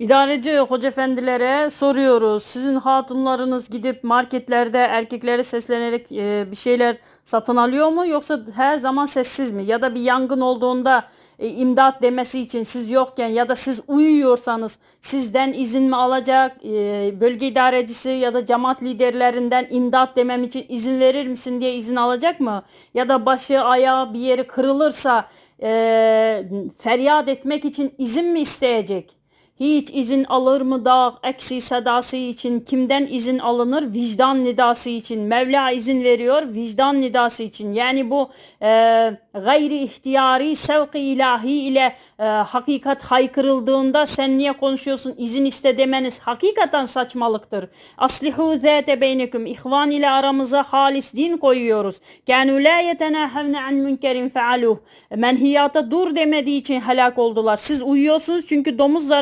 İdareci hoca efendilere soruyoruz. Sizin hatunlarınız gidip marketlerde erkeklere seslenerek e, bir şeyler satın alıyor mu yoksa her zaman sessiz mi? Ya da bir yangın olduğunda e, imdat demesi için siz yokken ya da siz uyuyorsanız sizden izin mi alacak? E, bölge idarecisi ya da cemaat liderlerinden imdat demem için izin verir misin diye izin alacak mı? Ya da başı ayağı bir yeri kırılırsa e, feryat etmek için izin mi isteyecek? Hiç izin alır mı dağ eksi sedası için? Kimden izin alınır? Vicdan nidası için. Mevla izin veriyor vicdan nidası için. Yani bu e, gayri ihtiyari sevk ilahi ile e, hakikat haykırıldığında sen niye konuşuyorsun izin iste demeniz hakikaten saçmalıktır. Aslihu zâte beynekum. İhvan ile aramıza halis din koyuyoruz. Kânû lâ yetenâhevne an münkerin fealuh. Menhiyata dur demediği için helak oldular. Siz uyuyorsunuz çünkü domuz zarar